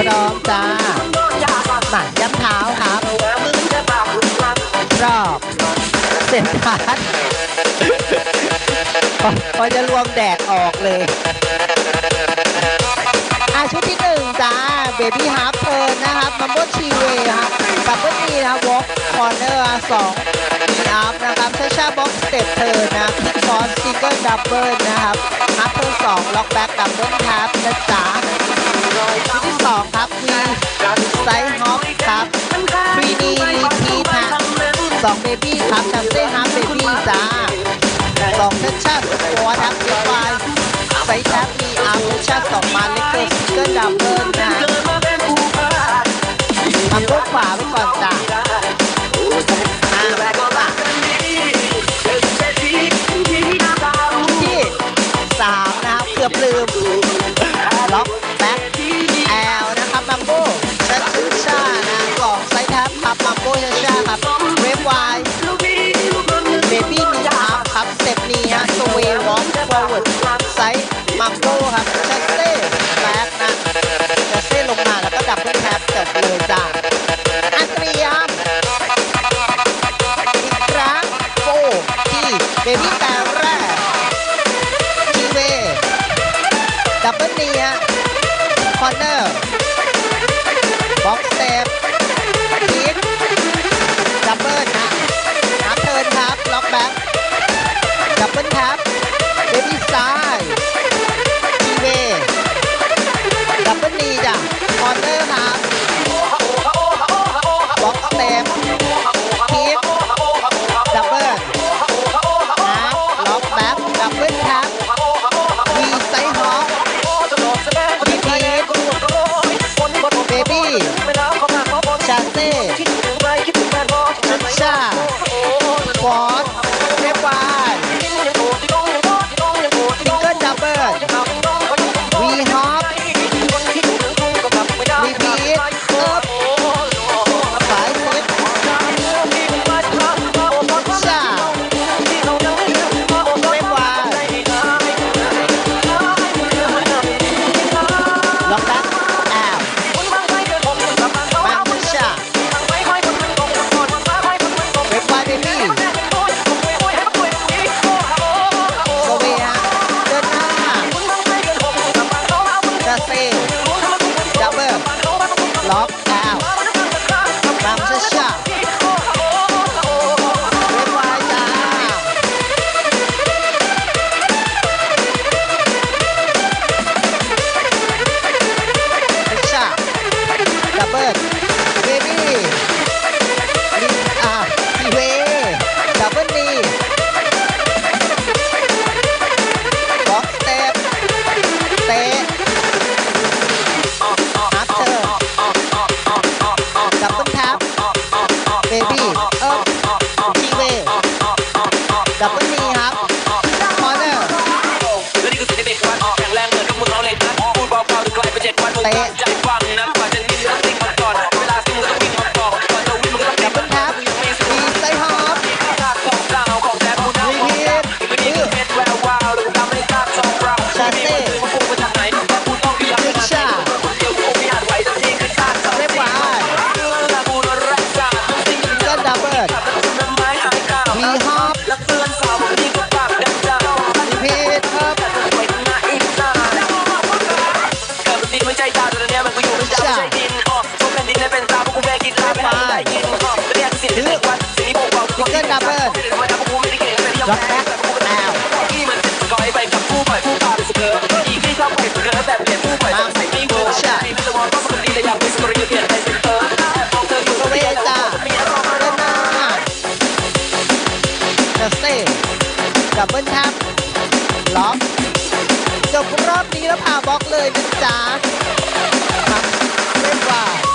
พร้อมจ้าหมาย้ำเท้าครับรอบเสร็จพาร์ทพอพอจะรวมแดกออกเลยอาชุดที่หนึ่งจ้าเบบี้ฮาร์ปเทิร์นนะครับมัมโบชีเวครับบับเบิ้ลนีนะบวอล์กคอร์เนอร์สองมีอัพนะครับชาชาบ็อกสเต็ปเทิร์นนะคิกฟอนซิงเกิลดับเบิลนะครับฮาร์ปเทิร์นสองล็อกแบ็กดับเบิลทับนะจ๊ะ ชุดที่สองครับมีไซส์ฮอปครับทรีดีรีทีนะสองเบบี้ครับจัมเซ่ฮาร์เบบี้จ้าสองเซสชั่นหัวทับเดียวไปไซส์แท็บมีอาร์เซสชั่นสองมาเล็กเกอร์ซิงเกิลดับเบิลนะทำพวกขวาไว้ก่อนจ้าสามนะครับเกือบลืม ที่ ไม่ใช่ดินออกทุกแผ่นดินได้เป็นตาพวกกูแบกกินลาไม่ได้ยินออกเรียกสิ่งที่เรียกว่าสิ่งที่บอกว่าซิงเกิลดับเบิลล็อกแบ็คแอลที่มันก็ไอ้ไปกับผู้ปล่อยผู้พาไปสเกอร์อีกที่ชอบไปสเกอแบบเปลี่ยนผู้ปล่อยต้องใส่ไม่กูใช่ไม่ต้องมองต้องสติแต่อยากเป็นสกอร์เปลี่ยนไปเซ็นเตอร์มองเธออยู่โซก็เวีไม่ยได้จ้าเดอะเซ่ดับเบิลแท็บล็อกจบรอบนี้แล้วผ่าบล็อกเลยนะจ๊ะ Goodbye.